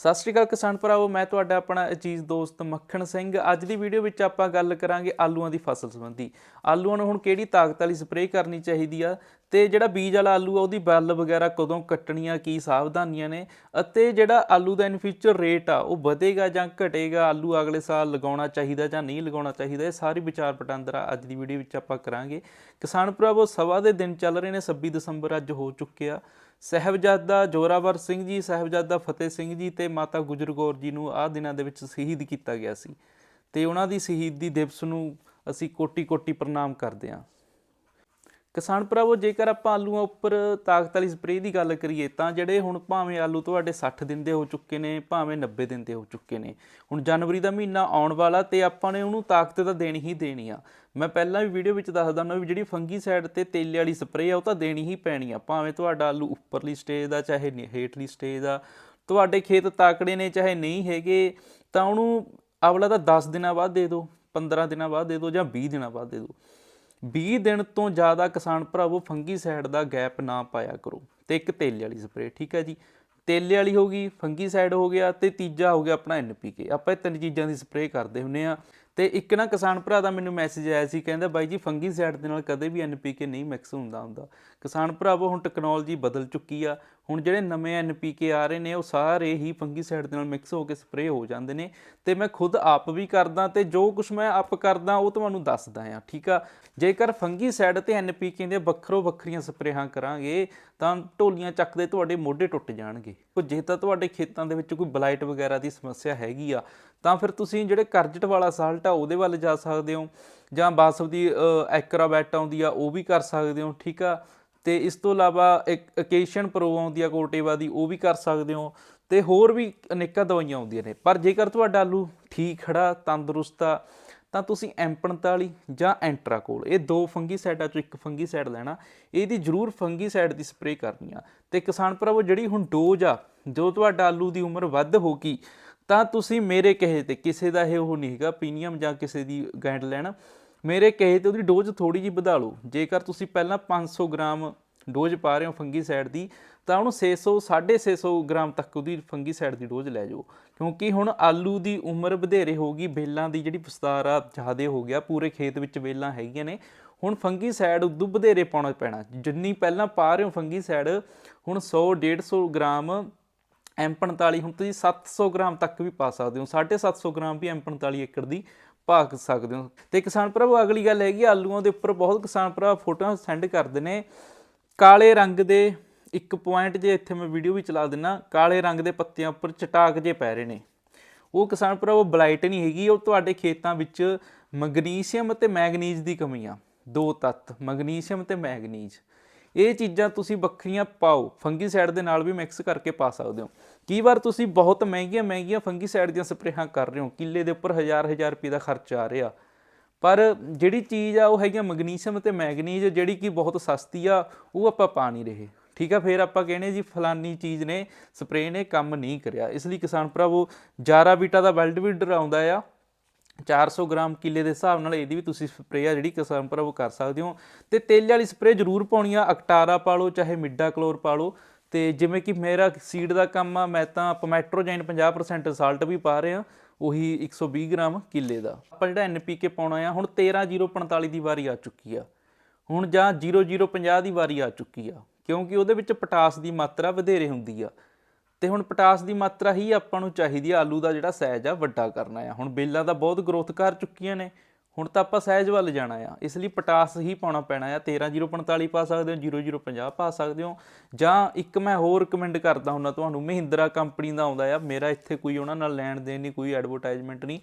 ਸਤਿ ਸ਼੍ਰੀ ਅਕਾਲ ਕਿਸਾਨ ਭਰਾਵੋ, ਮੈਂ ਤੁਹਾਡਾ ਆਪਣਾ ਅਜੀਜ਼ ਦੋਸਤ ਮੱਖਣ ਸਿੰਘ। ਅੱਜ ਦੀ ਵੀਡੀਓ ਵਿੱਚ ਆਪਾਂ ਗੱਲ ਕਰਾਂਗੇ ਆਲੂਆਂ ਦੀ ਫਸਲ ਸੰਬੰਧੀ। ਆਲੂਆਂ ਨੂੰ ਹੁਣ ਕਿਹੜੀ ਤਾਕਤ ਵਾਲੀ ਸਪਰੇਅ ਕਰਨੀ ਚਾਹੀਦੀ ਆ ਤੇ ਜਿਹੜਾ ਬੀਜ ਵਾਲਾ ਆਲੂ ਆ, ਉਹਦੀ ਬੱਲ ਵਗੈਰਾ ਕਦੋਂ ਕੱਟਣੀਆਂ, ਕੀ ਸਾਵਧਾਨੀਆਂ ਨੇ ਅਤੇ ਜਿਹੜਾ ਆਲੂ ਦਾ ਇਨ ਫਿਊਚਰ ਰੇਟ ਆ, ਉਹ ਵਧੇਗਾ ਜਾਂ ਘਟੇਗਾ? ਆਲੂ ਅਗਲੇ ਸਾਲ ਲਗਾਉਣਾ ਚਾਹੀਦਾ ਜਾਂ ਨਹੀਂ ਲਗਾਉਣਾ ਚਾਹੀਦਾ, ਇਹ ਸਾਰੀ ਵਿਚਾਰ ਪਟਾਂਦਰਾ ਅੱਜ ਦੀ ਵੀਡੀਓ ਵਿੱਚ ਆਪਾਂ ਕਰਾਂਗੇ। ਕਿਸਾਨ ਭਰਾਵੋ, ਸਵਾ ਦੇ ਦਿਨ ਚੱਲ ਰਹੇ ਨੇ 26 ਦਸੰਬਰ ਅੱਜ ਹੋ ਚੁੱਕਿਆ। ਸਹਿਬਜ਼ਾਦਾ ਜੋਰਾਵਰ ਸਿੰਘ ਜੀ, ਸਹਿਬਜ਼ਾਦਾ ਫਤਿਹ ਸਿੰਘ ਜੀ ਤੇ ਮਾਤਾ ਗੁਜਰ ਕੌਰ ਜੀ ਨੂੰ ਆਹ ਦਿਨਾਂ ਦੇ ਵਿੱਚ ਸ਼ਹੀਦ ਕੀਤਾ ਗਿਆ ਸੀ ਤੇ ਉਹਨਾਂ ਦੀ ਸ਼ਹੀਦੀ ਦਿਵਸ ਨੂੰ ਅਸੀਂ ਕੋਟੀ-ਕੋਟੀ ਪ੍ਰਣਾਮ ਕਰਦੇ ਹਾਂ। ਕਿਸਾਨ ਭਰਾਵੋ, ਜੇਕਰ ਆਪਾਂ ਆਲੂਆਂ ਉੱਪਰ ਤਾਕਤ ਵਾਲੀ ਸਪਰੇਅ ਦੀ ਗੱਲ ਕਰੀਏ, ਤਾਂ ਜਿਹੜੇ ਹੁਣ ਭਾਵੇਂ ਆਲੂ ਤੁਹਾਡੇ 60 ਦਿਨ ਦੇ ਹੋ ਚੁੱਕੇ ਨੇ, ਭਾਵੇਂ 90 ਦਿਨ ਦੇ ਹੋ ਚੁੱਕੇ ਨੇ, ਹੁਣ ਜਨਵਰੀ ਦਾ ਮਹੀਨਾ ਆਉਣ ਵਾਲਾ ਤੇ ਆਪਾਂ ਨੇ ਉਹਨੂੰ ਤਾਕਤ ਤਾਂ ਦੇਣੀ ਹੀ ਦੇਣੀ ਆ। ਮੈਂ ਪਹਿਲਾਂ ਵੀ ਵੀਡੀਓ ਵਿੱਚ ਦੱਸਦਾ ਹੁੰਦਾ ਵੀ ਜਿਹੜੀ ਫੰਗੀ ਸਾਈਡ ਤੇ ਤੇਲੇ ਵਾਲੀ ਸਪਰੇਅ ਆ, ਉਹ ਤਾਂ ਦੇਣੀ ਹੀ ਪੈਣੀ ਆ। ਭਾਵੇਂ ਤੁਹਾਡਾ ਆਲੂ ਉੱਪਰਲੀ ਸਟੇਜ ਦਾ, ਚਾਹੇ ਹੇਠਲੀ ਸਟੇਜ ਦਾ, ਤੁਹਾਡੇ ਖੇਤ ਤਾਕੜੇ ਨੇ, ਚਾਹੇ ਨਹੀਂ ਹੈਗੇ, ਤਾਂ ਉਹਨੂੰ ਅਵਲਾ ਤਾਂ 10 ਦਿਨਾਂ ਬਾਅਦ ਦੇ ਦਿਓ 15 ਦਿਨਾਂ ਬਾਅਦ ਦੇ ਦਿਓ ਜਾਂ 20 ਦਿਨਾਂ ਬਾਅਦ ਦੇ ਦਿਓ। 20 ਦਿਨ ਤੋਂ ਜ਼ਿਆਦਾ ਕਿਸਾਨ ਭਰਾਵੋ ਫੰਗੀਸਾਈਡ ਦਾ ਗੈਪ ਨਾ ਪਾਇਆ ਕਰੋ। ਤੇ ਇੱਕ ਤੇਲੇ ਵਾਲੀ ਸਪਰੇਅ ਠੀਕ ਹੈ ਜੀ? ਤੇਲੇ ਵਾਲੀ ਹੋ ਗਈ ਫੰਗੀਸਾਈਡ ਹੋ ਗਿਆ ਤੇ ਤੀਜਾ ਹੋ ਗਿਆ ਆਪਣਾ ਐਨਪੀਕੇ ਆਪਾਂ ਇਹ ਤਿੰਨ ਚੀਜ਼ਾਂ ਦੀ ਸਪਰੇਅ ਕਰਦੇ ਹੁੰਨੇ ਆ। ਤੇ ਇੱਕ ਨਾ ਕਿਸਾਨ ਭਰਾ ਦਾ ਮੈਨੂੰ ਮੈਸੇਜ ਆਇਆ ਸੀ, ਕਹਿੰਦਾ ਬਾਈ ਜੀ ਫੰਗੀ ਸਾਈਡ ਦੇ ਨਾਲ ਕਦੇ ਵੀ ਐਨਪੀਕੇ ਨਹੀਂ ਮਿਕਸ ਹੁੰਦਾ ਹੁੰਦਾ। ਕਿਸਾਨ ਭਰਾਵੋ ਹੁਣ ਟੈਕਨੋਲੋਜੀ ਬਦਲ ਚੁੱਕੀ ਆ। ਹੁਣ ਜਿਹੜੇ ਨਵੇਂ ਐਨਪੀਕੇ ਆ ਰਹੇ ਨੇ, ਉਹ ਸਾਰੇ ਹੀ ਫੰਗੀ ਸਾਈਡ ਦੇ ਨਾਲ ਮਿਕਸ ਹੋ ਕੇ ਸਪਰੇਅ ਹੋ ਜਾਂਦੇ ਨੇ। ਤੇ ਮੈਂ ਖੁਦ ਆਪ ਵੀ ਕਰਦਾ ਤੇ ਜੋ ਕੁਝ ਮੈਂ ਆਪ ਕਰਦਾ, ਉਹ ਤੁਹਾਨੂੰ ਦੱਸਦਾ ਆ, ਠੀਕ ਆ? ਜੇਕਰ ਫੰਗੀ ਸਾਈਡ ਤੇ ਐਨਪੀਕੇ ਦੇ ਵੱਖਰੋ ਵੱਖਰੀਆਂ ਸਪਰੇਹਾਂ ਕਰਾਂਗੇ, ਤਾਂ ਢੋਲੀਆਂ ਚੱਕਦੇ ਤੁਹਾਡੇ ਮੋਢੇ ਟੁੱਟ ਜਾਣਗੇ। ਜੇ ਤਾਂ ਤੁਹਾਡੇ ਖੇਤਾਂ ਦੇ ਵਿੱਚ ਕੋਈ ਬਲਾਈਟ ਵਗੈਰਾ ਦੀ ਸਮੱਸਿਆ ਹੈਗੀ ਆ। ਤਾਂ ਫਿਰ ਤੁਸੀਂ ਜਿਹੜੇ ਕਰਜਟ ਵਾਲਾ ਸਾਲਟ ਆ, ਉਹਦੇ ਵੱਲ ਜਾ ਸਕਦੇ ਹੋ, ਜਾਂ ਬਾਸਵ ਦੀ ਐਕਰਾਬੈਟ ਆਉਂਦੀ ਆ, ਉਹ ਵੀ ਕਰ ਸਕਦੇ ਹੋ, ਠੀਕ ਆ? ਤੇ ਇਸ ਤੋਂ ਇਲਾਵਾ ਇੱਕ ਅਕੇਸ਼ਨ ਪ੍ਰੋ ਆਉਂਦੀ ਆ, ਕੋਟੇਵਾ ਦੀ, ਉਹ ਵੀ ਕਰ ਸਕਦੇ ਹੋ, ਤੇ ਹੋਰ ਵੀ ਅਨੇਕਾਂ ਦਵਾਈਆਂ ਆਉਂਦੀਆਂ ਨੇ। ਪਰ ਜੇਕਰ ਤੁਹਾਡਾ ਆਲੂ ਠੀਕ, ਖੜਾ, ਤੰਦਰੁਸਤ ਆ, ਤਾਂ ਤੁਸੀਂ M45 ਜਾਂ ਐਂਟਰਾਕੋਲ ਇਹ ਦੋ ਫੰਗੀਸਾਈਡਾਂ ਚੋਂ ਇੱਕ ਫੰਗੀਸਾਈਡ ਲੈਣਾ, ਇਹਦੀ ਜ਼ਰੂਰ ਫੰਗੀਸਾਈਡ ਦੀ ਸਪਰੇਅ ਕਰਨੀ ਆ। ਤੇ ਕਿਸਾਨ ਭਰਾਵੋ, ਜਿਹੜੀ ਹੁਣ ਡੋਜ਼ ਆ, ਜੋ ਤੁਹਾਡਾ ਆਲੂ ਦੀ ਉਮਰ ਵੱਧ ਹੋ ਗਈ ਤਾਂ ਤੁਸੀਂ ਮੇਰੇ ਕਹੇ ਤੇ, ਕਿਸੇ ਦਾ ਇਹ ਉਹ ਨਹੀਂ ਹੈਗਾ, ਪੀਨੀਅਮ ਜਾਂ ਕਿਸੇ ਦੀ ਗਾਈਡਲਾਈਨ ਮੇਰੇ ਕਹੇ ਤੇ ਉਹਦੀ ਡੋਜ਼ ਥੋੜੀ ਜਿਹੀ ਵਧਾ ਲਓ। ਜੇਕਰ ਤੁਸੀਂ ਪਹਿਲਾਂ 500 ਗ੍ਰਾਮ ਡੋਜ਼ ਪਾ ਰਹੇ ਹੋ ਫੰਗੀਸਾਈਡ ਦੀ, ਤਾਂ ਉਹਨੂੰ 600 650 ਗ੍ਰਾਮ ਤੱਕ ਉਹਦੀ ਫੰਗੀਸਾਈਡ ਦੀ ਡੋਜ਼ ਲੈ ਜਾਓ। ਕਿਉਂਕਿ ਹੁਣ ਆਲੂ ਦੀ ਉਮਰ ਵਧੇਰੇ ਹੋ ਗਈ ਬੇਲਾਂ ਦੀ ਜਿਹੜੀ ਵਿਸਤਾਰ ਆ ਜ਼ਿਆਦੇ ਹੋ ਗਿਆ, ਪੂਰੇ ਖੇਤ ਵਿੱਚ ਬੇਲਾਂ ਹੈਗੀਆਂ ਨੇ, ਹੁਣ ਫੰਗੀਸਾਈਡ ਉਦੋਂ ਵਧੇਰੇ ਪਾਉਣਾ ਪੈਣਾ। ਜਿੰਨੀ ਪਹਿਲਾਂ ਪਾ ਰਹੇ ਹੋ ਫੰਗੀਸਾਈਡ, ਹੁਣ 100 150 ਗ੍ਰਾਮ M45 ਹੁਣ ਤੁਸੀਂ 700 ਗ੍ਰਾਮ ਤੱਕ ਵੀ ਪਾ ਸਕਦੇ ਹੋ 750 ਗ੍ਰਾਮ ਵੀ M45 ਏਕੜ ਦੀ ਪਾ ਸਕਦੇ ਹੋ। ਤੇ ਕਿਸਾਨ ਭਰਾਵੋ, ਅਗਲੀ ਗੱਲ ਹੈਗੀ ਆਲੂਆਂ ਦੇ ਉੱਪਰ ਬਹੁਤ ਕਿਸਾਨ ਭਰਾ ਫੋਟੋਆਂ ਸੈਂਡ ਕਰਦੇ ਨੇ। ਕਾਲੇ ਰੰਗ ਦੇ ਇੱਕ ਪੁਆਇੰਟ ਜੇ ਇੱਥੇ ਮੈਂ ਵੀਡੀਓ ਵੀ ਚਲਾ ਦਿੰਨਾ, ਕਾਲੇ ਰੰਗ ਦੇ ਪੱਤਿਆਂ ਉੱਪਰ ਚਟਾਕ ਜੇ ਪੈ ਰਹੇ ਨੇ। ਉਹ ਕਿਸਾਨ ਭਰਾਵੋ ਬਲਾਈਟ ਨਹੀਂ ਹੈਗੀ, ਉਹ ਤੁਹਾਡੇ ਖੇਤਾਂ ਵਿੱਚ ਮੈਗਨੀਸ਼ੀਅਮ ਅਤੇ ਮੈਗਨੀਜ਼ ਦੀ ਕਮੀ ਆ। ਦੋ ਤੱਤ, ਮੈਗਨੀਸ਼ੀਅਮ ਤੇ ਮੈਗਨੀਜ਼। ਇਹ ਚੀਜ਼ਾਂ ਤੁਸੀਂ ਵੱਖਰੀਆਂ ਪਾਓ ਫੰਗੀਸਾਈਡ ਦੇ ਨਾਲ ਵੀ ਮਿਕਸ ਕਰਕੇ ਪਾ ਸਕਦੇ ਹੋ। ਕਈ ਵਾਰ ਤੁਸੀਂ ਬਹੁਤ ਮਹਿੰਗੀਆਂ ਮਹਿੰਗੀਆਂ ਫੰਗੀਸਾਈਡ ਦੀਆਂ ਸਪਰੇਹਾਂ ਕਰ ਰਹੇ ਹੋ? ਕਿੱਲੇ ਦੇ ਉੱਪਰ ਹਜ਼ਾਰ ਹਜ਼ਾਰ ਰੁਪਏ ਦਾ ਖਰਚ ਆ ਰਿਹਾ। ਪਰ ਜਿਹੜੀ ਚੀਜ਼ ਆ, ਉਹ ਹੈਗੀ ਮੈਗਨੀਸ਼ੀਅਮ ਤੇ ਮੈਗਨੀਜ਼, ਜਿਹੜੀ ਕਿ ਬਹੁਤ ਸਸਤੀ ਆ, ਉਹ ਆਪਾਂ ਪਾ ਨਹੀਂ ਰਹੇ। ਠੀਕ ਆ, ਫਿਰ ਆਪਾਂ ਕਹਿੰਦੇ ਜੀ, ਫਲਾਨੀ ਚੀਜ਼ ਨੇ, ਸਪਰੇਅ ਨੇ ਕੰਮ ਨਹੀਂ ਕਰਿਆ। ਇਸ ਲਈ ਕਿਸਾਨ ਭਰਾਵੋ, ਜਾਰਾ ਬੀਟਾ ਦਾ ਵੈਲਡ ਵੀਡਰ ਆਉਂਦਾ ਆ। 400 ਗ੍ਰਾਮ ਕਿੱਲੇ ਦੇ ਹਿਸਾਬ ਨਾਲ ਇਹਦੀ ਵੀ ਤੁਸੀਂ ਸਪਰੇਅ ਆ, ਜਿਹੜੀ ਕਿਸਾਨ ਭਰਾਵੋ ਕਰ ਸਕਦੇ ਹੋ। ਤੇ ਤੇਲ ਵਾਲੀ ਸਪਰੇਅ ਜ਼ਰੂਰ ਪਾਉਣੀ ਆ, ਅਕਟਾਰਾ ਪਾ ਲਓ, ਚਾਹੇ ਮਿੱਡਾ ਕਲੋਰ ਪਾ ਲਓ। ਤੇ ਜਿਵੇਂ ਕਿ ਮੇਰਾ ਸੀਡ ਦਾ ਕੰਮ ਆ, ਮੈਂ ਤਾਂ ਪੋਮੈਟਰੋਜੈਨ 50% ਸਾਲਟ ਵੀ ਪਾ ਰਿਹਾ, ਉਹੀ 120 ਗ੍ਰਾਮ ਕਿੱਲੇ ਦਾ। ਆਪਾਂ ਜਿਹੜਾ ਐਨਪੀਕੇ ਪਾਉਣਾ ਆ, ਹੁਣ 13045 ਦੀ ਵਾਰੀ ਆ ਚੁੱਕੀ ਆ। ਹੁਣ ਜਾਂ 0050 ਦੀ ਵਾਰੀ ਆ ਚੁੱਕੀ ਆ, ਕਿਉਂਕਿ ਉਹਦੇ ਵਿੱਚ ਪੋਟਾਸ ਦੀ ਮਾਤਰਾ ਵਧੇਰੇ ਹੁੰਦੀ ਆ। ਤੇ ਹੁਣ ਪੋਟਾਸ ਦੀ ਮਾਤਰਾ ਹੀ ਆਪਾਂ ਨੂੰ ਚਾਹੀਦੀ ਆ, ਆਲੂ ਦਾ ਜਿਹੜਾ ਸਾਈਜ਼ ਆ, ਵੱਡਾ ਕਰਨਾ ਆ ਹੁਣ ਬੇਲਾਂ ਦਾ ਬਹੁਤ ਗਰੋਥ ਕਰ ਚੁੱਕੀਆਂ ਨੇ, ਹੁਣ ਤਾਂ ਆਪਾਂ ਸਾਈਜ਼ ਵੱਲ ਜਾਣਾ ਆ। ਇਸ ਲਈ ਪੋਟਾਸ ਹੀ ਪਾਉਣਾ ਪੈਣਾ ਆ। 13045 ਪਾ ਸਕਦੇ ਹੋ 0050 ਪਾ ਸਕਦੇ ਹੋ। ਜਾਂ ਇੱਕ ਮੈਂ ਹੋਰ ਰეკਮੈਂਡ ਕਰਦਾ ਹੁੰਦਾ ਤੁਹਾਨੂੰ, ਮਹਿੰਦਰਾ ਕੰਪਨੀ ਦਾ ਆਉਂਦਾ ਆ। ਮੇਰਾ ਇੱਥੇ ਕੋਈ ਉਹਨਾਂ ਨਾਲ ਲੈਣ ਦੇਣ ਨਹੀਂ ਕੋਈ ਐਡਵਰਟਾਈਜ਼ਮੈਂਟ ਨਹੀਂ।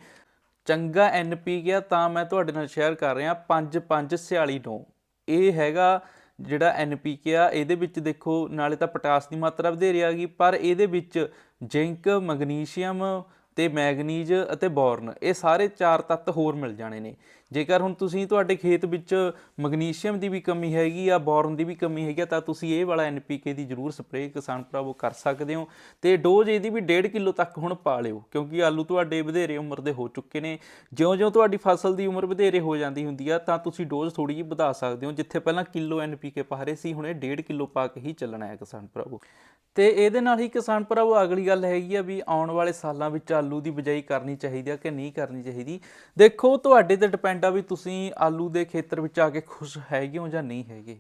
ਚੰਗਾ ਐਨਪੀ ਗਿਆ ਤਾਂ ਮੈਂ ਤੁਹਾਡੇ ਨਾਲ ਸ਼ੇਅਰ ਕਰ ਰਿਹਾ 5549 ਇਹ ਹੈਗਾ ਜਿਹੜਾ ਐਨਪੀਕੇ ਆ, ਇਹਦੇ ਵਿੱਚ ਦੇਖੋ, ਨਾਲੇ ਤਾਂ ਪੋਟਾਸ ਦੀ ਮਾਤਰਾ ਵਧੇਰੇ ਆ ਗਈ, ਪਰ ਇਹਦੇ ਵਿੱਚ ਜ਼ਿੰਕ, ਮੈਗਨੀਸ਼ੀਅਮ ਤੇ ਮੈਗਨੀਜ਼ ਅਤੇ ਬੋਰਨ, ਇਹ ਸਾਰੇ ਚਾਰ ਤੱਤ ਹੋਰ ਮਿਲ ਜਾਣੇ ਨੇ। ਜੇਕਰ ਹੁਣ ਤੁਸੀਂ ਤੁਹਾਡੇ ਖੇਤ ਵਿੱਚ ਮੈਗਨੀਸ਼ੀਅਮ ਦੀ ਵੀ ਕਮੀ ਹੈਗੀ ਆ, ਬੋਰਨ ਦੀ ਵੀ ਕਮੀ ਹੈਗੀ ਆ, ਤਾਂ ਤੁਸੀਂ ਇਹ ਵਾਲਾ ਐਨਪੀਕੇ ਦੀ ਜ਼ਰੂਰ ਸਪਰੇਅ ਕਿਸਾਨ ਭਰਾਵੋ ਕਰ ਸਕਦੇ ਹੋ। ਤੇ ਡੋਜ਼ ਇਹਦੀ ਵੀ 1.5 ਕਿਲੋ ਤੱਕ ਹੁਣ ਪਾ ਲਿਓ, ਕਿਉਂਕਿ ਆਲੂ ਤੁਹਾਡੇ ਵਧੇਰੇ ਉਮਰ ਦੇ ਹੋ ਚੁੱਕੇ ਨੇ। ਜਿਉਂ-ਜਿਉਂ ਤੁਹਾਡੀ ਫਸਲ ਦੀ ਉਮਰ ਵਧੇਰੇ ਹੋ ਜਾਂਦੀ ਹੁੰਦੀ ਆ, ਤਾਂ ਤੁਸੀਂ ਡੋਜ਼ ਥੋੜੀ ਜਿਹੀ ਵਧਾ ਸਕਦੇ ਹੋ, ਜਿੱਥੇ ਪਹਿਲਾਂ ਕਿਲੋ ਐਨਪੀਕੇ ਪਾ ਰਹੇ ਸੀ, ਹੁਣ ਇਹ 1.5 ਕਿਲੋ ਪਾ ਕੇ ਹੀ ਚੱਲਣਾ ਹੈ ਕਿਸਾਨ ਭਰਾਵੋ। ਤੇ ਇਹਦੇ ਨਾਲ ਹੀ ਕਿਸਾਨ ਭਰਾਵੋ, ਅਗਲੀ ਗੱਲ ਹੈਗੀ ਆ ਵੀ ਆਉਣ ਵਾਲੇ ਸਾਲਾਂ ਵਿੱਚ ਆਲੂ ਦੀ ਬਿਜਾਈ ਕਰਨੀ ਚਾਹੀਦੀ ਆ ਕਿ ਨਹੀਂ ਕਰਨੀ ਚਾਹੀਦੀ। ਦੇਖੋ, ਤੁਹਾਡੇ ਤੇ ਡਿਪੈਂਡ ਆ ਵੀ ਤੁਸੀਂ ਆਲੂ ਦੇ ਖੇਤਰ ਵਿੱਚ ਆ ਕੇ ਖੁਸ਼ ਹੈਗੇ ਹੋ ਜਾਂ ਨਹੀਂ ਹੈਗੇ।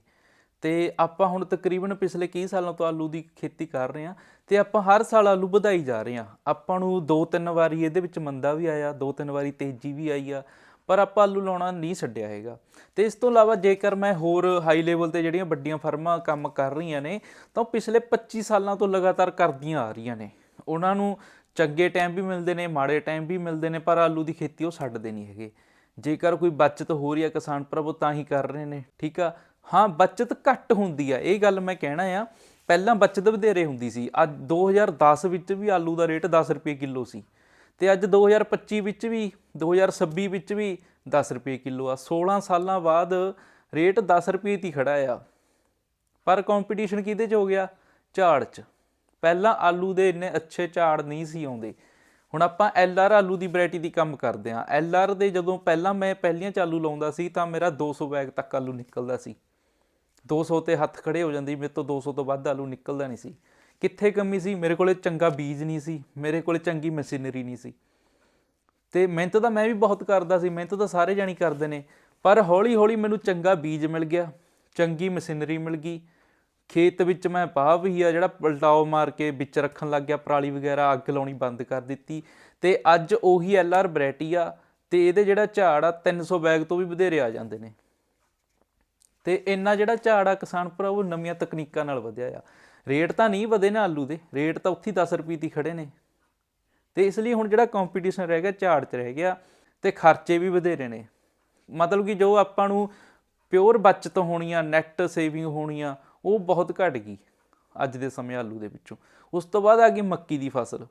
ਤੇ ਆਪਾਂ ਹੁਣ ਤਕਰੀਬਨ ਪਿਛਲੇ ਕਈ ਸਾਲਾਂ ਤੋਂ ਆਲੂ ਦੀ ਖੇਤੀ ਕਰ ਰਹੇ ਹਾਂ ਤੇ ਆਪਾਂ ਹਰ ਸਾਲ ਆਲੂ ਵਧਾਈ ਜਾ ਰਹੇ ਹਾਂ। ਆਪਾਂ ਨੂੰ ਦੋ ਤਿੰਨ ਵਾਰੀ ਇਹਦੇ ਵਿੱਚ ਮੰਦਾ ਵੀ ਆਇਆ ਦੋ ਤਿੰਨ ਵਾਰੀ ਤੇਜ਼ੀ ਵੀ ਆਈ ਆ, ਪਰ ਆਪਾਂ ਆਲੂ ਲਾਉਣਾ ਨਹੀਂ ਛੱਡਿਆ ਹੈਗਾ। ਤੇ ਇਸ ਤੋਂ ਇਲਾਵਾ ਜੇਕਰ ਮੈਂ ਹੋਰ ਹਾਈ ਲੈਵਲ ਤੇ ਜਿਹੜੀਆਂ ਵੱਡੀਆਂ ਫਰਮਾਂ ਕੰਮ ਕਰ ਰਹੀਆਂ ਨੇ, ਤਾਂ ਉਹ ਪਿਛਲੇ 25 ਸਾਲਾਂ ਤੋਂ ਲਗਾਤਾਰ ਕਰਦੀਆਂ ਆ ਰਹੀਆਂ ਨੇ। ਉਹਨਾਂ ਨੂੰ ਚੰਗੇ ਟਾਈਮ ਵੀ ਮਿਲਦੇ ਨੇ, ਮਾੜੇ ਟਾਈਮ ਵੀ ਮਿਲਦੇ ਨੇ, ਪਰ ਆਲੂ ਦੀ ਖੇਤੀ ਉਹ ਛੱਡਦੇ ਨਹੀਂ ਹੈਗੇ। ਜੇਕਰ ਕੋਈ ਬਚਤ ਹੋ ਰਹੀ ਹੈ ਕਿਸਾਨ ਪ੍ਰਭੂ ਤਾਂ ਹੀ ਕਰ ਰਹੇ ਨੇ, ਠੀਕ ਆ? ਹਾਂ, ਬਚਤ ਘੱਟ ਹੁੰਦੀ ਆ, ਇਹ ਗੱਲ ਮੈਂ ਕਹਿਣਾ ਆ। ਪਹਿਲਾਂ ਬਚਤ ਵਧੇਰੇ ਹੁੰਦੀ ਸੀ, ਅੱਜ 2010 ਵਿੱਚ ਵੀ ਆਲੂ ਦਾ ਰੇਟ 10 ਰੁਪਏ ਕਿਲੋ ਸੀ, ਤੇ ਅੱਜ 2025 ਵਿੱਚ ਵੀ 2026 ਵਿੱਚ ਵੀ 10 ਰੁਪਏ ਕਿਲੋ ਆ। 16 ਸਾਲਾਂ ਬਾਅਦ ਰੇਟ 10 ਰੁਪਏ ਤੇ ਹੀ ਖੜਾ ਆ। ਪਰ ਕੰਪੀਟੀਸ਼ਨ ਕਿਹਦੇ 'ਚ ਹੋ ਗਿਆ? ਝਾੜ 'ਚ। ਪਹਿਲਾਂ ਆਲੂ ਦੇ ਇੰਨੇ ਅੱਛੇ ਝਾੜ ਨਹੀਂ ਸੀ ਆਉਂਦੇ ਹੁਣ ਆਪਾਂ ਐਲਆਰ ਆਲੂ ਦੀ ਵੈਰਾਈਟੀ ਦੀ ਕੰਮ ਕਰਦੇ ਹਾਂ। ਐਲਆਰ ਦੇ ਜਦੋਂ ਪਹਿਲਾਂ ਮੈਂ ਪਹਿਲੀਆਂ ਚ ਆਲੂ ਲਾਉਂਦਾ ਸੀ ਤਾਂ ਮੇਰਾ 200 ਬੈਗ ਤੱਕ ਆਲੂ ਨਿਕਲਦਾ ਸੀ। 200 ਤੇ ਹੱਥ ਖੜੇ ਹੋ ਜਾਂਦੀ ਮੇਰੇ ਤੋਂ 200 ਤੋਂ ਵੱਧ ਆਲੂ ਨਿਕਲਦਾ ਨਹੀਂ ਸੀ। ਕਿੱਥੇ ਕਮੀ ਸੀ? ਮੇਰੇ ਕੋਲੇ ਚੰਗਾ ਬੀਜ ਨਹੀਂ ਸੀ, ਮੇਰੇ ਕੋਲੇ ਚੰਗੀ ਮਸ਼ੀਨਰੀ ਨਹੀਂ ਸੀ। ਤੇ ਮਿਹਨਤ ਤਾਂ ਮੈਂ ਵੀ ਬਹੁਤ ਕਰਦਾ ਸੀ, ਮਿਹਨਤ ਤਾਂ ਸਾਰੇ ਜਾਣੀ ਕਰਦੇ ਨੇ, ਪਰ ਹੌਲੀ ਹੌਲੀ ਮੈਨੂੰ ਚੰਗਾ ਬੀਜ ਮਿਲ ਗਿਆ, ਚੰਗੀ ਮਸ਼ੀਨਰੀ ਮਿਲ ਗਈ। ਖੇਤ ਵਿੱਚ ਮੈਂ ਬਾਹ ਵੀ ਆ, ਜਿਹੜਾ ਪਲਟਾਓ ਮਾਰ ਕੇ ਵਿੱਚ ਰੱਖਣ ਲੱਗ ਗਿਆ, ਪਰਾਲੀ ਵਗੈਰਾ ਅੱਗ ਲਾਉਣੀ ਬੰਦ ਕਰ ਦਿੱਤੀ। ਤੇ ਅੱਜ ਉਹੀ ਐਲਆਰ ਵੈਰਾਈਟੀ ਆ ਤੇ ਇਹਦੇ ਜਿਹੜਾ ਝਾੜ ਆ 300 ਬੈਗ ਤੋਂ ਵੀ ਵਧੇਰੇ ਆ ਜਾਂਦੇ ਨੇ। ਤੇ ਇੰਨਾ ਜਿਹੜਾ ਝਾੜ ਆ ਕਿਸਾਨ ਭਰਾ, ਉਹ ਨਵੀਆਂ ਤਕਨੀਕਾਂ ਨਾਲ ਵਧਿਆ ਆ। ਰੇਟ ਤਾਂ ਨਹੀਂ ਵਧੇ ਨਾ ਆਲੂ ਦੇ, ਰੇਟ ਤਾਂ ਉੱਥੇ ਹੀ 10 ਰੁਪਏ ਦੀ ਖੜੇ ਨੇ। ਤੇ ਇਸ ਲਈ ਹੁਣ ਜਿਹੜਾ ਕੰਪੀਟੀਸ਼ਨ ਰਹਿ ਗਿਆ, ਝਾੜ 'ਚ ਰਹਿ ਗਿਆ, ਤੇ ਖਰਚੇ ਵੀ ਵਧੇਰੇ ਨੇ। ਮਤਲਬ ਕਿ ਜੋ ਆਪਾਂ ਨੂੰ ਪਿਓਰ ਬਚਤ ਹੋਣੀਆਂ ਨੈਟ ਸੇਵਿੰਗ ਹੋਣੀਆਂ ਉਹ ਬਹੁਤ ਘਟ ਗਈ ਅੱਜ ਦੇ ਸਮੇਂ ਆਲੂ ਦੇ ਵਿੱਚੋਂ। ਉਸ ਤੋਂ ਬਾਅਦ ਆ ਗਈ ਮੱਕੀ ਦੀ ਫਸਲ।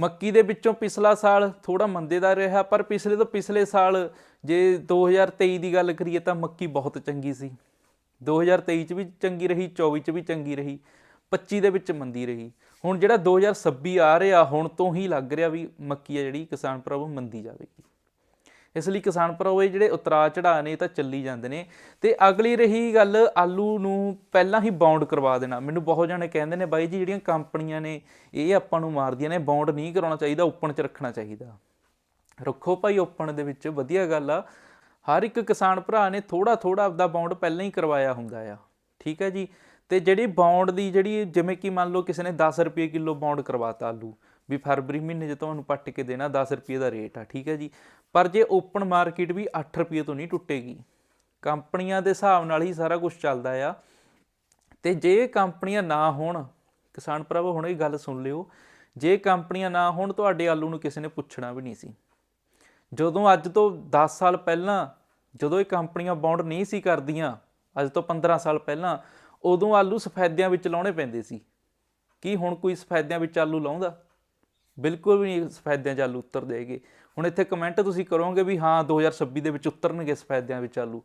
ਮੱਕੀ ਦੇ ਵਿੱਚੋਂ ਪਿਛਲਾ ਸਾਲ ਥੋੜਾ ਮੰਦੇਦਾਰ ਰਿਹਾ, ਪਰ ਪਿਛਲੇ ਤੋਂ ਪਿਛਲੇ ਸਾਲ ਜੇ 2023 ਦੀ ਗੱਲ ਕਰੀਏ ਤਾਂ ਮੱਕੀ ਬਹੁਤ ਚੰਗੀ ਸੀ। 2023 ਚ ਵੀ ਚੰਗੀ ਰਹੀ 24 ਚ ਵੀ ਚੰਗੀ ਰਹੀ 25 ਦੇ ਵਿੱਚ ਮੰਦੀ ਰਹੀ। ਹੁਣ ਜਿਹੜਾ 2026 ਆ ਰਿਹਾ, ਹੁਣ ਤੋਂ ਹੀ ਲੱਗ ਰਿਹਾ ਵੀ ਮੱਕੀ ਆ ਜਿਹੜੀ ਕਿਸਾਨ ਭਰਾਵੋ ਮੰਦੀ ਜਾਵੇਗੀ। ਇਸ ਲਈ ਕਿਸਾਨ ਭਰਾਵੋ, ਇਹ ਜਿਹੜੇ ਉਤਰਾ ਚੜਾਅ ਨੇ ਇਹ ਤਾਂ ਚੱਲੀ ਜਾਂਦੇ ਨੇ। ਤੇ ਅਗਲੀ ਰਹੀ ਗੱਲ ਆਲੂ ਨੂੰ ਪਹਿਲਾਂ ਹੀ ਬੌਂਡ ਕਰਵਾ ਦੇਣਾ। ਮੈਨੂੰ ਬਹੁਤ ਜਣੇ ਕਹਿੰਦੇ ਨੇ, ਬਾਈ ਜੀ ਜਿਹੜੀਆਂ ਕੰਪਨੀਆਂ ਨੇ, ਇਹ ਆਪਾਂ ਨੂੰ ਮਾਰਦੀਆਂ ਨੇ, ਬੌਂਡ ਨਹੀਂ ਕਰਾਉਣਾ ਚਾਹੀਦਾ, ਓਪਨ 'ਚ ਰੱਖਣਾ ਚਾਹੀਦਾ। ਰੱਖੋ ਭਾਈ ਓਪਨ ਦੇ ਵਿੱਚ, ਵਧੀਆ ਗੱਲ ਆ। ਹਰ ਇੱਕ ਕਿਸਾਨ ਭਰਾ ਨੇ ਥੋੜਾ ਥੋੜਾ ਆਪਦਾ ਬੌਂਡ ਪਹਿਲਾਂ ਹੀ ਕਰਵਾਇਆ ਹੁੰਦਾ ਆ। ਠੀਕ ਹੈ ਜੀ? ਤੇ ਜਿਹੜੀ ਬੌਂਡ ਦੀ ਜਿਹੜੀ, ਜਿਵੇਂ ਕਿ ਮੰਨ ਲਓ ਕਿਸੇ ਨੇ 10 ਰੁਪਏ ਕਿਲੋ ਬੌਂਡ ਕਰਵਾਤਾ ਆਲੂ ਵੀ ਫਰਵਰੀ ਮਹੀਨੇ 'ਚ ਤੁਹਾਨੂੰ ਪੱਟ ਕੇ ਦੇਣਾ 10 ਰੁਪਏ ਦਾ ਰੇਟ ਆ, ਠੀਕ ਹੈ ਜੀ। ਪਰ ਜੇ ਓਪਨ ਮਾਰਕੀਟ ਵੀ 8 ਰੁਪਏ ਤੋਂ ਨਹੀਂ ਟੁੱਟੇਗੀ, ਕੰਪਨੀਆਂ ਦੇ ਹਿਸਾਬ ਨਾਲ ਹੀ ਸਾਰਾ ਕੁਝ ਚੱਲਦਾ ਆ। ਤੇ ਜੇ ਕੰਪਨੀਆਂ ਨਾ ਹੋਣ, ਕਿਸਾਨ ਭਰਾਵੋ, ਹੁਣ ਇਹ ਗੱਲ ਸੁਣ ਲਿਓ, ਜੇ ਕੰਪਨੀਆਂ ਨਾ ਹੋਣ, ਤੁਹਾਡੇ ਆਲੂ ਨੂੰ ਕਿਸੇ ਨੇ ਪੁੱਛਣਾ ਵੀ ਨਹੀਂ ਸੀ। ਜਦੋਂ ਅੱਜ ਤੋਂ 10 ਸਾਲ ਪਹਿਲਾਂ, ਜਦੋਂ ਇਹ ਕੰਪਨੀਆਂ ਬੌਂਡ ਨਹੀਂ ਸੀ ਕਰਦੀਆਂ, ਅੱਜ ਤੋਂ 15 ਸਾਲ ਪਹਿਲਾਂ, ਉਦੋਂ ਆਲੂ ਸਫੈਦਿਆਂ ਵਿੱਚ ਲਾਉਣੇ ਪੈਂਦੇ ਸੀ। ਕੀ ਹੁਣ ਕੋਈ ਸਫੈਦਿਆਂ ਵਿੱਚ ਆਲੂ ਲਾਉਂਦਾ? ਬਿਲਕੁਲ ਵੀ ਨਹੀਂ ਸਫੈਦਿਆਂ 'ਚ ਆਲੂ ਉਤਰ ਦੇਗੇ ਹੁਣ ਇੱਥੇ ਕਮੈਂਟ ਤੁਸੀਂ ਕਰੋਗੇ ਵੀ ਹਾਂ 2026 ਦੇ ਵਿੱਚ ਉਤਰਨਗੇ ਸਫੈਦਿਆਂ ਵਿੱਚ ਆਲੂ,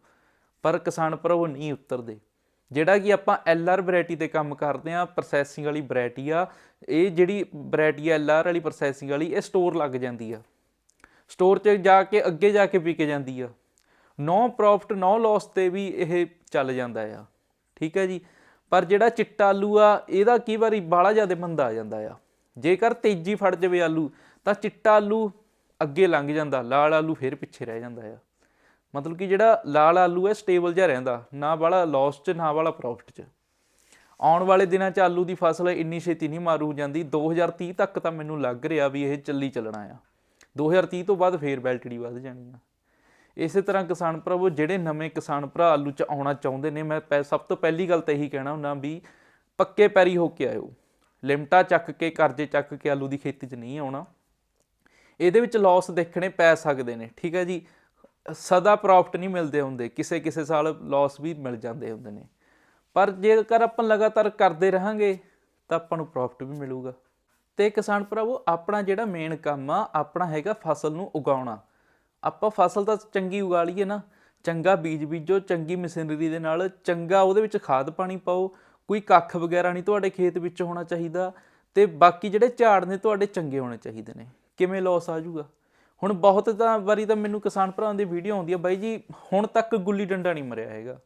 ਪਰ ਕਿਸਾਨ ਭਰਾਵੋ ਨਹੀਂ ਉਤਰਦੇ। ਜਿਹੜਾ ਕਿ ਆਪਾਂ ਐਲਆਰ ਵੈਰਾਈਟੀ ਤੇ ਕੰਮ ਕਰਦੇ ਆ ਪ੍ਰੋਸੈਸਿੰਗ ਵਾਲੀ ਵੈਰਾਈਟੀ ਆ, ਇਹ ਜਿਹੜੀ ਵੈਰਾਈਟੀ ਐਲਆਰ ਵਾਲੀ ਪ੍ਰੋਸੈਸਿੰਗ ਵਾਲੀ, ਇਹ ਸਟੋਰ ਲੱਗ ਜਾਂਦੀ ਆ। ਸਟੋਰ 'ਚ ਜਾ ਕੇ, ਅੱਗੇ ਜਾ ਕੇ ਵਿਕ ਜਾਂਦੀ ਆ। ਨੋ ਪ੍ਰੋਫਿਟ ਨੋ ਲਾਸ ਤੇ ਵੀ ਇਹ ਚੱਲ ਜਾਂਦਾ ਆ। ਠੀਕ ਹੈ ਜੀ? ਪਰ ਜਿਹੜਾ ਚਿੱਟਾ ਆਲੂ ਆ, ਇਹਦਾ ਕਈ ਵਾਰੀ ਬਾਲਾ ਜ਼ਿਆਦਾ ਮੰਦਾ ਆ ਜਾਂਦਾ ਆ। ਜੇਕਰ ਤੇਜ਼ੀ ਫੜ ਜਾਵੇ ਆਲੂ, ਤਾਂ ਚਿੱਟਾ ਆਲੂ ਅੱਗੇ ਲੰਘ ਜਾਂਦਾ, ਲਾਲ ਆਲੂ ਫਿਰ ਪਿੱਛੇ ਰਹਿ ਜਾਂਦਾ ਆ। ਮਤਲਬ ਕਿ ਜਿਹੜਾ ਲਾਲ ਆਲੂ ਹੈ ਸਟੇਬਲ ਜਿਹਾ ਰਹਿੰਦਾ, ਨਾ ਵਾਲਾ ਲਾਸ 'ਚ, ਨਾ ਵਾਲਾ ਪ੍ਰੋਫਿਟ 'ਚ। ਆਉਣ ਵਾਲੇ ਦਿਨਾਂ 'ਚ ਆਲੂ ਦੀ ਫਸਲ ਇੰਨੀ ਛੇਤੀ ਨਹੀਂ ਮਾਰੂ ਜਾਂਦੀ। 2030 ਤੱਕ ਤਾਂ ਮੈਨੂੰ ਲੱਗ ਰਿਹਾ ਵੀ ਇਹ ਚੱਲੀ ਚੱਲਣਾ ਆ। 2030 ਤੋਂ ਬਾਅਦ ਫੇਰ ਬੈਲਟੜੀ ਵੱਧ ਜਾਣੀ ਆ। ਇਸੇ ਤਰ੍ਹਾਂ ਕਿਸਾਨ ਭਰਾਵੋ ਜਿਹੜੇ ਨਵੇਂ ਕਿਸਾਨ ਭਰਾ ਆਲੂ 'ਚ ਆਉਣਾ ਚਾਹੁੰਦੇ ਨੇ, ਮੈਂ ਪਹਿ- ਸਭ ਤੋਂ ਪਹਿਲੀ ਗੱਲ ਤਾਂ ਇਹੀ ਕਹਿਣਾ ਹੁੰਦਾ ਵੀ ਪੱਕੇ ਪੈਰੀ ਹੋ ਕੇ ਆਇਓ। ਲਿਮਟਾ ਚੱਕ ਕੇ, ਕਰਜ਼ੇ ਚੱਕ ਕੇ ਆਲੂ ਦੀ ਖੇਤੀ 'ਚ ਨਹੀਂ ਆਉਣਾ। ਇਹਦੇ ਵਿੱਚ ਲਾਸ ਦੇਖਣੇ ਪੈ ਸਕਦੇ ਨੇ, ਠੀਕ ਹੈ ਜੀ? ਸਦਾ ਪ੍ਰੋਫਿਟ ਨਹੀਂ ਮਿਲਦੇ ਹੁੰਦੇ, ਕਿਸੇ ਕਿਸੇ ਸਾਲ ਲਾਸ ਵੀ ਮਿਲ ਜਾਂਦੇ ਹੁੰਦੇ ਨੇ। ਪਰ ਜੇਕਰ ਆਪਾਂ ਲਗਾਤਾਰ ਕਰਦੇ ਰਹਾਂਗੇ, ਤਾਂ ਆਪਾਂ ਨੂੰ ਪ੍ਰੋਫਿਟ ਵੀ ਮਿਲੂਗਾ। ਤੇ ਕਿਸਾਨ ਭਰਾਵੋ, ਆਪਣਾ ਜਿਹੜਾ ਮੇਨ ਕੰਮ ਆ, ਆਪਣਾ ਹੈਗਾ ਫਸਲ ਨੂੰ ਉਗਾਉਣਾ। ਆਪਾਂ ਫਸਲ ਤਾਂ ਚੰਗੀ ਉਗਾ ਲਈਏ ਨਾ, ਚੰਗਾ ਬੀਜ ਬੀਜੋ, ਚੰਗੀ ਮਸ਼ੀਨਰੀ ਦੇ ਨਾਲ ਚੰਗਾ ਉਹਦੇ ਵਿੱਚ ਖਾਦ ਪਾਣੀ ਪਾਓ ਕੋਈ ਕੱਖ ਵਗੈਰਾ ਨਹੀਂ ਤੁਹਾਡੇ ਖੇਤ ਵਿੱਚ ਹੋਣਾ ਚਾਹੀਦਾ ਤੇ ਬਾਕੀ ਜਿਹੜੇ ਝਾੜ ਨੇ ਤੁਹਾਡੇ ਚੰਗੇ ਹੋਣੇ ਚਾਹੀਦੇ ਨੇ। ਕਿਵੇਂ ਲਾਸ ਆ ਜਾਊਗਾ? ਹੁਣ ਬਹੁਤ ਤਾਂ ਵਾਰੀ ਤਾਂ ਮੈਨੂੰ ਕਿਸਾਨ ਭਰਾਵਾਂ ਦੀ ਵੀਡੀਓ ਆਉਂਦੀ ਆ, ਬਾਈ ਜੀ, ਹੁਣ ਤੱਕ ਗੁੱਲੀ ਡੰਡਾ ਨਹੀਂ ਮਰਿਆ ਹੈਗਾ।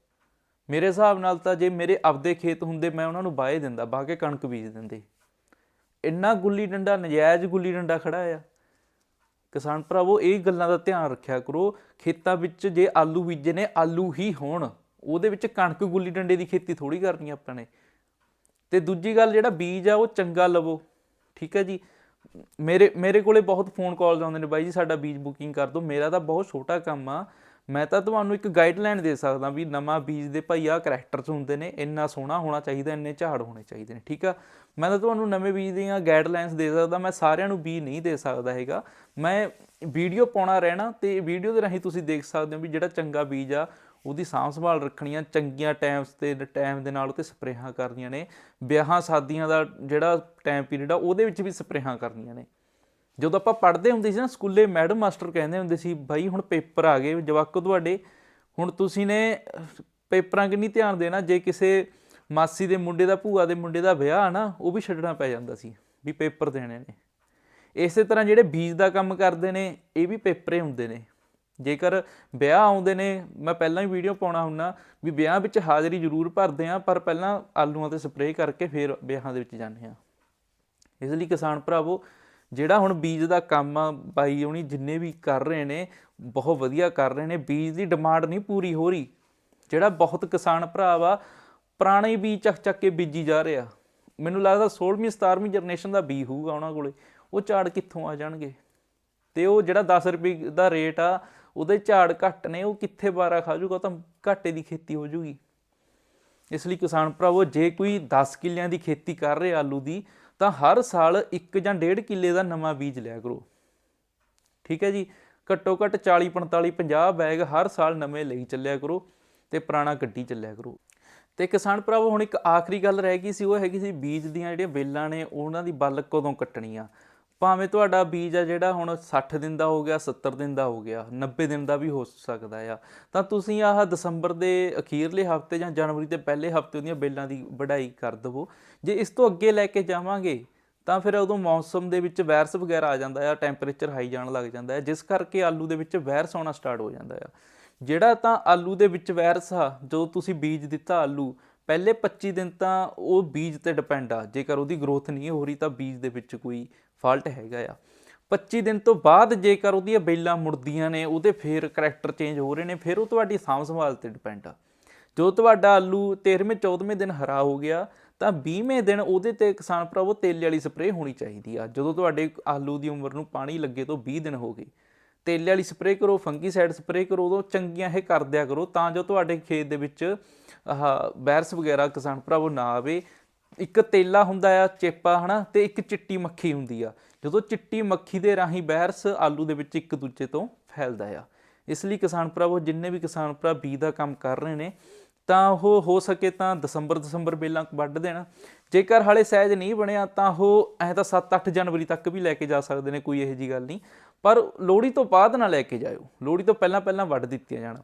ਮੇਰੇ ਹਿਸਾਬ ਨਾਲ ਤਾਂ ਜੇ ਮੇਰੇ ਆਪਦੇ ਖੇਤ ਹੁੰਦੇ, ਮੈਂ ਉਹਨਾਂ ਨੂੰ ਬਾਹੇ ਦਿੰਦਾ, ਬਾਹ ਕੇ ਕਣਕ ਬੀਜ ਦਿੰਦੇ। ਇੰਨਾ ਗੁੱਲੀ ਡੰਡਾ, ਨਜਾਇਜ਼ ਗੁੱਲੀ ਡੰਡਾ ਖੜਾ ਆ। ਕਿਸਾਨ ਭਰਾਵੋ, ਇਹ ਗੱਲਾਂ ਦਾ ਧਿਆਨ ਰੱਖਿਆ ਕਰੋ, ਖੇਤਾਂ ਵਿੱਚ ਜੇ ਆਲੂ ਬੀਜੇ ਨੇ, ਆਲੂ ਹੀ ਹੋਣ। ਉਹਦੇ ਵਿੱਚ ਕਣਕ ਗੁੱਲੀ ਡੰਡੇ ਦੀ ਖੇਤੀ ਥੋੜੀ ਕਰਨੀ ਆਪਾਂ ਨੇ। ਤੇ ਦੂਜੀ ਗੱਲ ਜਿਹੜਾ ਬੀਜ ਆ, ਉਹ ਚੰਗਾ ਲਵੋ। ਠੀਕ ਹੈ ਜੀ? ਮੇਰੇ ਮੇਰੇ ਕੋਲੇ ਬਹੁਤ ਫੋਨ ਕਾਲਸ ਆਉਂਦੇ ਨੇ, ਬਾਈ ਜੀ ਸਾਡਾ ਬੀਜ ਬੁਕਿੰਗ ਕਰ ਦਿਓ। ਮੇਰਾ ਤਾਂ ਬਹੁਤ ਛੋਟਾ ਕੰਮ ਆ। ਮੈਂ ਤਾਂ ਤੁਹਾਨੂੰ ਇੱਕ ਗਾਈਡਲਾਈਨ ਦੇ ਸਕਦਾ ਵੀ ਨਵਾਂ ਬੀਜ ਦੇ ਭਾਈ ਆ ਕਰੈਕਟਰਸ ਹੁੰਦੇ ਨੇ, ਇੰਨਾ ਸੋਹਣਾ ਹੋਣਾ ਚਾਹੀਦਾ, ਇੰਨੇ ਝਾੜ ਹੋਣੇ ਚਾਹੀਦੇ ਨੇ। ਠੀਕ ਆ? ਮੈਂ ਤਾਂ ਤੁਹਾਨੂੰ ਨਵੇਂ ਬੀਜ ਦੀਆਂ ਗਾਈਡਲਾਈਨਸ ਦੇ ਸਕਦਾ, ਮੈਂ ਸਾਰਿਆਂ ਨੂੰ ਬੀਜ ਨਹੀਂ ਦੇ ਸਕਦਾ ਹੈਗਾ। ਮੈਂ ਵੀਡੀਓ ਪਾਉਣਾ ਰਹਿਣਾ ਤੇ ਵੀਡੀਓ ਦੇ ਰਾਹੀਂ ਤੁਸੀਂ ਦੇਖ ਸਕਦੇ ਹੋ ਵੀ ਜਿਹੜਾ ਚੰਗਾ ਬੀਜ ਆ ਉਹਦੀ ਸਾਂਭ ਸੰਭਾਲ ਰੱਖਣੀ ਆ ਚੰਗੀਆਂ ਟਾਈਮਸ ਤੇ ਟਾਈਮ ਦੇ ਨਾਲ ਉਤੇ ਸਪਰੇਹਾਂ ਕਰਨੀਆਂ ਨੇ। ਵਿਆਹਾਂ ਸ਼ਾਦੀਆਂ ਦਾ ਜਿਹੜਾ ਟਾਈਮ ਪੀਰੀਅਡ ਆ, ਉਹਦੇ ਵਿੱਚ ਵੀ ਸਪਰੇਹਾਂ ਕਰਨੀਆਂ ਨੇ। ਜਦੋਂ ਆਪਾਂ ਪੜ੍ਹਦੇ ਹੁੰਦੇ ਸੀ ਨਾ, ਸਕੂਲੇ ਮੈਡਮ ਮਾਸਟਰ ਕਹਿੰਦੇ ਹੁੰਦੇ ਸੀ ਬਾਈ ਹੁਣ ਪੇਪਰ ਆ ਗਏ, ਜਵਾਕੋ ਤੁਹਾਡੇ, ਹੁਣ ਤੁਸੀਂ ਨੇ ਪੇਪਰਾਂ ਕਿੰਨੀ ਧਿਆਨ ਦੇਣਾ? ਜੇ ਕਿਸੇ ਮਾਸੀ ਦੇ ਮੁੰਡੇ ਦਾ, ਭੂਆ ਦੇ ਮੁੰਡੇ ਦਾ ਵਿਆਹ ਆ ਨਾ, ਉਹ ਵੀ ਛੱਡਣਾ ਪੈ ਜਾਂਦਾ ਸੀ, ਵੀ ਪੇਪਰ ਦੇਣੇ ਨੇ। ਇਸੇ ਤਰ੍ਹਾਂ ਜਿਹੜੇ ਬੀਜ ਦਾ ਕੰਮ ਕਰਦੇ ਨੇ, ਇਹ ਵੀ ਪੇਪਰੇ ਹੁੰਦੇ ਨੇ। ਜੇਕਰ ਵਿਆਹ ਆਉਂਦੇ ਨੇ, ਮੈਂ ਪਹਿਲਾਂ ਹੀ ਵੀਡੀਓ ਪਾਉਣਾ ਹੁੰਨਾ ਵੀ ਵਿਆਹ ਵਿੱਚ ਹਾਜ਼ਰੀ ਜ਼ਰੂਰ ਭਰਦੇ ਆ ਪਰ ਪਹਿਲਾਂ ਆਲੂਆਂ ਤੇ ਸਪਰੇਅ ਕਰਕੇ ਫਿਰ ਵਿਆਹਾਂ ਦੇ ਵਿੱਚ ਜਾਂਦੇ ਆ ਇਸ ਲਈ ਕਿਸਾਨ ਭਰਾਵੋ, ਜਿਹੜਾ ਹੁਣ ਬੀਜ ਦਾ ਕੰਮ ਆ, ਬਾਈ ਹੋਣੀ ਜਿੰਨੇ ਵੀ ਕਰ ਰਹੇ ਨੇ, ਬਹੁਤ ਵਧੀਆ ਕਰ ਰਹੇ ਨੇ, ਬੀਜ ਦੀ ਡਿਮਾਂਡ ਨਹੀਂ ਪੂਰੀ ਹੋ ਰਹੀ। ਜਿਹੜਾ ਬਹੁਤ ਕਿਸਾਨ ਭਰਾ ਵਾ ਪੁਰਾਣੇ ਬੀਜ ਚੱਕ ਚੱਕ ਕੇ ਬੀਜੀ ਜਾ ਰਿਹਾ। ਮੈਨੂੰ ਲੱਗਦਾ 16ਵੀਂ 17ਵੀਂ ਜਨਰੇਸ਼ਨ ਦਾ ਬੀਜ ਹੋਊਗਾ ਉਹਨਾਂ ਕੋਲੇ, ਉਹ ਝਾੜ ਕਿੱਥੋਂ ਆ ਜਾਣਗੇ? ਤੇ ਉਹ ਜਿਹੜਾ 10 ਰੁਪਏ ਦਾ ਰੇਟ ਆ ਉਹਦੇ ਝਾੜ ਘੱਟ ਨੇ, ਉਹ ਕਿੱਥੇ ਬਾਰਾ ਖਾ ਜਾਊਗਾ ਤਾਂ ਘਾਟੇ ਦੀ ਖੇਤੀ ਹੋ ਜਾਊਗੀ ਇਸ ਲਈ ਕਿਸਾਨ ਭਰਾਵੋ, ਜੇ ਕੋਈ 10 ਕਿੱਲਿਆਂ ਦੀ ਖੇਤੀ ਕਰ ਰਿਹਾ ਆਲੂ ਦੀ, ਤਾਂ ਹਰ ਸਾਲ 1 ਜਾਂ 1.5 ਕਿੱਲੇ ਦਾ ਨਵਾਂ ਬੀਜ ਲਿਆ ਕਰੋ। ਠੀਕ ਹੈ ਜੀ? ਘੱਟੋ ਘੱਟ 40 45 50 ਬੈਗ ਹਰ ਸਾਲ ਨਵੇਂ ਲਈ ਚੱਲਿਆ ਕਰੋ ਤੇ ਪੁਰਾਣਾ ਗੱਡੀ ਚੱਲਿਆ ਕਰੋ। ਤੇ ਕਿਸਾਨ ਭਰਾਵੋ, ਹੁਣ ਇੱਕ ਆਖਰੀ ਗੱਲ ਰਹਿ ਗਈ ਸੀ, ਉਹ ਹੈਗੀ ਸੀ ਬੀਜ ਦੀਆਂ ਜਿਹੜੀਆਂ ਵੇਲਾਂ ਨੇ, ਉਹਨਾਂ ਦੀ ਬੱਲ ਕਦੋਂ ਕੱਟਣੀ ਆ? ਭਾਵੇਂ ਤੁਹਾਡਾ ਬੀਜ ਆ ਜਿਹੜਾ ਹੁਣ 60 ਦਿਨ ਦਾ ਹੋ ਗਿਆ 70 ਦਿਨ ਦਾ ਹੋ ਗਿਆ 90 ਦਿਨ ਦਾ ਵੀ ਹੋ ਸਕਦਾ ਆ। ਤਾਂ ਤੁਸੀਂ ਆਹ ਦਸੰਬਰ ਦੇ ਅਖੀਰਲੇ ਹਫ਼ਤੇ ਜਾਂ ਜਨਵਰੀ ਦੇ ਪਹਿਲੇ ਹਫ਼ਤੇ ਉਹਦੀਆਂ ਬੇਲਾਂ ਦੀ ਵਢਾਈ ਕਰ ਦਵੋ। ਜੇ ਇਸ ਤੋਂ ਅੱਗੇ ਲੈ ਕੇ ਜਾਵਾਂਗੇ, ਤਾਂ ਫਿਰ ਉਦੋਂ ਮੌਸਮ ਦੇ ਵਿੱਚ ਵਾਇਰਸ ਵਗੈਰਾ ਆ ਜਾਂਦਾ ਆ, ਟੈਂਪਰੇਚਰ ਹਾਈ ਜਾਣ ਲੱਗ ਜਾਂਦਾ ਹੈ ਜਿਸ ਕਰਕੇ ਆਲੂ ਦੇ ਵਿੱਚ ਵਾਇਰਸ ਆਉਣਾ ਸਟਾਰਟ ਹੋ ਜਾਂਦਾ ਆ। ਜਿਹੜਾ ਤਾਂ ਆਲੂ ਦੇ ਵਿੱਚ ਵਾਇਰਸ ਆ, ਜੋ ਤੁਸੀਂ ਬੀਜ ਦਿੱਤਾ ਆਲੂ, ਪਹਿਲੇ 25 ਦਿਨ ਤਾਂ ਉਹ ਬੀਜ ਤੇ ਡਿਪੈਂਡ ਆ। ਜੇਕਰ ਉਹਦੀ ਗਰੋਥ ਨਹੀਂ ਹੋ ਰਹੀ ਤਾਂ ਬੀਜ ਦੇ ਵਿੱਚ ਕੋਈ ਫਾਲਟ ਹੈਗਾ ਆ। 25 ਦਿਨ ਤੋਂ ਬਾਅਦ ਜੇਕਰ ਉਹਦੀਆਂ ਬੇਲਾਂ ਮੁੜਦੀਆਂ ਨੇ, ਉਹਦੇ ਫੇਰ ਕਰੈਕਟਰ ਚੇਂਜ ਹੋ ਰਹੇ ਨੇ, ਫਿਰ ਉਹ ਤੁਹਾਡੀ ਸਾਂਭ ਸੰਭਾਲ ਤੇ ਡਿਪੈਂਡ ਆ। ਜੋ ਤੁਹਾਡਾ ਆਲੂ 13ਵੇਂ 14ਵੇਂ ਦਿਨ ਹਰਾ ਹੋ ਗਿਆ, ਤਾਂ 20ਵੇਂ ਦਿਨ ਉਹਦੇ ਤੇ ਕਿਸਾਨ ਭਰਾਵੋ ਤੇਲ ਵਾਲੀ ਸਪਰੇਅ ਹੋਣੀ ਚਾਹੀਦੀ ਆ। ਜਦੋਂ ਤੁਹਾਡੇ ਆਲੂ ਦੀ ਉਮਰ ਨੂੰ ਪਾਣੀ ਲੱਗੇ ਤੋਂ 20 ਦਿਨ ਹੋ ਗਏ। ਤੇਲ ਵਾਲੀ ਸਪਰੇਅ ਕਰੋ ਫੰਗੀਸਾਈਡ ਸਪਰੇਅ ਕਰੋ ਉਦੋਂ ਚੰਗੀਆਂ ਇਹ ਕਰ ਦਿਆ ਕਰੋ, ਤਾਂ ਜੋ ਤੁਹਾਡੇ ਖੇਤ ਦੇ ਵਿੱਚ ਆਹ ਵਾਇਰਸ ਵਗੈਰਾ ਕਿਸਾਨ ਭਰਾਵੋ ਨਾ ਆਵੇ। ਇੱਕ ਤੇਲਾ ਹੁੰਦਾ ਆ ਚੇਪਾ, ਹਨਾ, ਤੇ ਇੱਕ ਚਿੱਟੀ ਮੱਖੀ ਹੁੰਦੀ ਆ। ਜਦੋਂ ਚਿੱਟੀ ਮੱਖੀ ਦੇ ਰਾਹੀਂ ਵਾਇਰਸ ਆਲੂ ਦੇ ਵਿੱਚ ਇੱਕ ਦੂਜੇ ਤੋਂ ਫੈਲਦਾ ਆ। ਇਸ ਲਈ ਕਿਸਾਨ ਭਰਾਵੋ, ਜਿੰਨੇ ਵੀ ਕਿਸਾਨ ਭਰਾ ਬੀ ਦਾ ਕੰਮ ਕਰ ਰਹੇ ਨੇ, ਤਾਂ ਉਹ ਹੋ ਸਕੇ ਤਾਂ ਦਸੰਬਰ ਦਸੰਬਰ ਬੇਲਾਂ ਵੱਢ ਦੇਣਾ। ਜੇਕਰ ਹਾਲੇ ਸਹਿਜ ਨਹੀਂ ਬਣਿਆ, ਤਾਂ ਉਹ ਐ ਤਾਂ 7-8 ਜਨਵਰੀ ਤੱਕ ਵੀ ਲੈ ਕੇ ਜਾ ਸਕਦੇ ਨੇ, ਕੋਈ ਇਹੋ ਜੀ ਗੱਲ ਨਹੀਂ। ਪਰ ਲੋਹੜੀ ਤੋਂ ਬਾਅਦ ਨਾ ਲੈ ਕੇ ਜਾਇਓ। ਲੋਹੜੀ ਤੋਂ ਪਹਿਲਾਂ ਪਹਿਲਾਂ ਵੱਢ ਦਿੱਤੀਆਂ ਜਾਣ।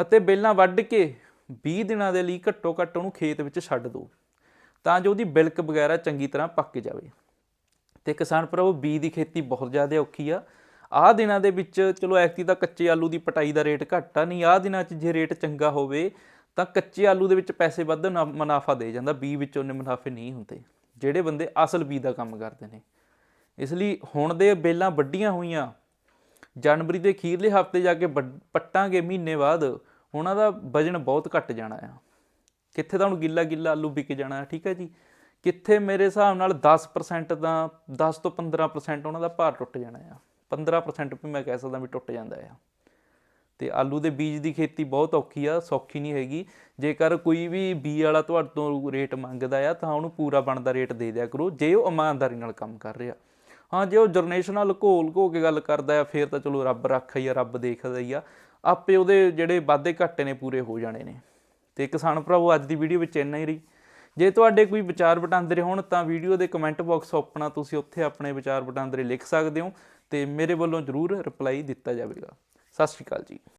ਅਤੇ ਬੇਲਾਂ ਵੱਢ ਕੇ 20 ਦਿਨਾਂ ਦੇ ਲਈ ਘੱਟੋ ਘੱਟ ਉਹਨੂੰ ਖੇਤ ਵਿੱਚ ਛੱਡ ਦਿਓ। ਤਾਂ ਜੋ ਉਹਦੀ ਬਿਲਕ ਵਗੈਰਾ ਚੰਗੀ ਤਰ੍ਹਾਂ ਪੱਕ ਜਾਵੇ। ਤੇ ਕਿਸਾਨ ਭਰਾਵੋ ਬੀ ਦੀ ਖੇਤੀ ਬਹੁਤ ਜ਼ਿਆਦਾ ਔਖੀ ਆ। ਆਹ ਦਿਨਾਂ ਦੇ ਵਿੱਚ ਚਲੋ ਐਕਤੀ ਤਾਂ ਕੱਚੇ ਆਲੂ ਦੀ ਪਟਾਈ ਦਾ ਰੇਟ ਘੱਟ ਆ, ਨਹੀਂ, ਆਹ ਦਿਨਾਂ 'ਚ ਜੇ ਰੇਟ ਚੰਗਾ ਹੋਵੇ ਤਾਂ ਕੱਚੇ ਆਲੂ ਦੇ ਵਿੱਚ ਪੈਸੇ ਵੱਧ ਮੁਨਾਫਾ ਦੇ ਜਾਂਦਾ ਬੀ ਵਿੱਚ ਉਹਨੇ ਮੁਨਾਫੇ ਨਹੀਂ ਹੁੰਦੇ। ਜਿਹੜੇ ਬੰਦੇ ਅਸਲ ਬੀ ਦਾ ਕੰਮ ਕਰਦੇ ਨੇ। ਇਸ ਲਈ ਹੁਣ ਦੇ ਬੇਲਾਂ ਵੱਡੀਆਂ ਹੋਈਆਂ। ਜਨਵਰੀ ਦੇ ਅਖੀਰਲੇ ਹਫ਼ਤੇ ਜਾ ਕੇ ਵੱਢ- ਪੱਟਾਂਗੇ ਮਹੀਨੇ ਬਾਅਦ, ਉਹਨਾਂ ਦਾ ਵਜਨ ਬਹੁਤ ਘਟ ਜਾਣਾ ਆ। ਕਿੱਥੇ ਤਾਂ ਹੁਣ ਗਿੱਲਾ ਗਿੱਲਾ ਆਲੂ ਵਿਕ ਜਾਣਾ, ਠੀਕ ਹੈ ਜੀ? ਕਿੱਥੇ ਮੇਰੇ ਹਿਸਾਬ ਨਾਲ 10% ਦਾ 10 ਤੋਂ 15% ਉਹਨਾਂ ਦਾ ਭਾਰ ਟੁੱਟ ਜਾਣਾ ਆ। 15% ਵੀ ਮੈਂ ਕਹਿ ਸਕਦਾ ਵੀ ਟੁੱਟ ਜਾਂਦਾ ਆ। ਤੇ ਆਲੂ ਦੇ ਬੀਜ ਦੀ ਖੇਤੀ ਬਹੁਤ ਔਖੀ ਆ, ਸੌਖੀ ਨਹੀਂ ਹੈਗੀ। ਜੇਕਰ ਕੋਈ ਵੀ ਬੀ ਵਾਲਾ ਤੁਹਾਡੇ ਤੋਂ ਰੇਟ ਮੰਗਦਾ ਆ, ਤਾਂ ਉਹਨੂੰ ਪੂਰਾ ਬਣਦਾ ਰੇਟ ਦੇ ਦਿਆ ਕਰੋ, ਜੇ ਉਹ ਇਮਾਨਦਾਰੀ ਨਾਲ ਕੰਮ ਕਰ ਰਿਹਾ। ਹਾਂ, ਜੇ ਉਹ ਜਰਨੇਸ਼ਨ ਨਾਲ ਘੋਲ ਘੋ ਕੇ ਗੱਲ ਕਰਦਾ ਆ, ਫੇਰ ਤਾਂ ਚਲੋ ਰੱਬ ਰੱਖ ਹੀ ਆ, ਰੱਬ ਦੇਖਦਾ ਹੀ ਆ। ਆਪੇ ਉਹਦੇ ਜਿਹੜੇ ਵਾਧੇ ਘਾਟੇ ਨੇ ਪੂਰੇ ਹੋ ਜਾਣੇ ਨੇ। ਤੇ ਕਿਸਾਨ ਭਰਾਵੋ, ਅੱਜ ਦੀ ਵੀਡੀਓ ਵਿੱਚ ਇੰਨਾ ਹੀ ਰਹੀ। ਜੇ ਤੁਹਾਡੇ ਕੋਈ ਵਿਚਾਰ ਵਟਾਂਦਰੇ ਹੋਣ ਤਾਂ ਵੀਡੀਓ ਦੇ ਕਮੈਂਟ ਬਾਕਸ ਓਪਨ ਤੁਸੀਂ ਉੱਥੇ ਆਪਣੇ ਵਿਚਾਰ ਵਟਾਂਦਰੇ ਲਿਖ ਸਕਦੇ ਹੋ ਤੇ ਮੇਰੇ ਵੱਲੋਂ ਜ਼ਰੂਰ ਰਿਪਲਾਈ ਦਿੱਤਾ ਜਾਵੇਗਾ। ਸਤਿ ਸ਼੍ਰੀ ਅਕਾਲ ਜੀ।